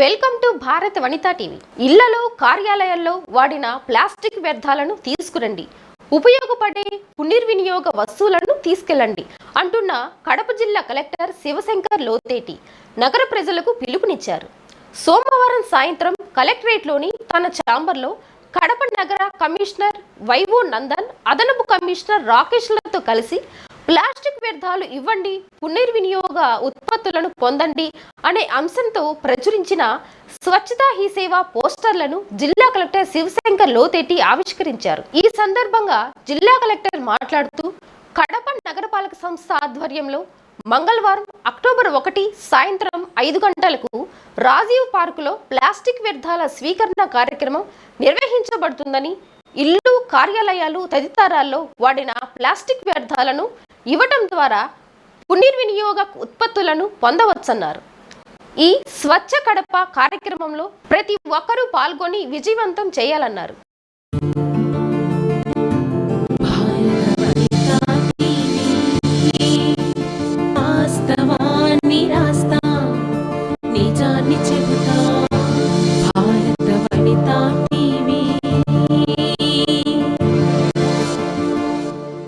Welcome to Bharat Vanitha TV. ఇళ్ళలో కార్యాలయాల్లో వాడిన ప్లాస్టిక్ వ్యర్థాలను తీసుకురండి. ఉపయోగపడే పునర్వినియోగ వస్తువులను తీసుకెళ్ళండి అంటున్న కడప జిల్లా కలెక్టర్ శివశంకర్ లోతేటి నగర ప్రజలకు పిలుపునిచ్చారు. సోమవారం సాయంత్రం కలెక్టరేట్లోని తన ఛాంబర్లో కడప నగర కమిషనర్ వైవో నందన్ అదనపు కమిషనర్ రాకేష్లతో కలిసి ప్లాస్టిక్ వ్యర్థాలు ఇవ్వండి పునర్వినియోగ ఉత్పత్తులను పొందండి అనే అంశంతో ప్రచురించిన స్వచ్ఛతా హీ సేవ పోస్టర్లను జిల్లా కలెక్టర్ శివశంకర్ లోతేటి ఆవిష్కరించారు. ఈ సందర్భంగా జిల్లా కలెక్టర్ మాట్లాడుతూ కడప నగరపాలక సంస్థ ఆధ్వర్యంలో మంగళవారం అక్టోబర్ ఒకటి సాయంత్రం ఐదు గంటలకు రాజీవ్ పార్కులో ప్లాస్టిక్ వ్యర్థాల స్వీకరణ కార్యక్రమం నిర్వహించబడుతుందని ఇల్లు కార్యాలయాలు తదితరాల్లో వాడిన ప్లాస్టిక్ వ్యర్థాలను ఇవ్వటం ద్వారా పునర్వినియోగ ఉత్పత్తులను పొందవచ్చన్నారు. ఈ స్వచ్ఛ కడప కార్యక్రమంలో ప్రతి ఒక్కరూ పాల్గొని విజయవంతం చేయాలన్నారు. చెబుతా. భారత వనితా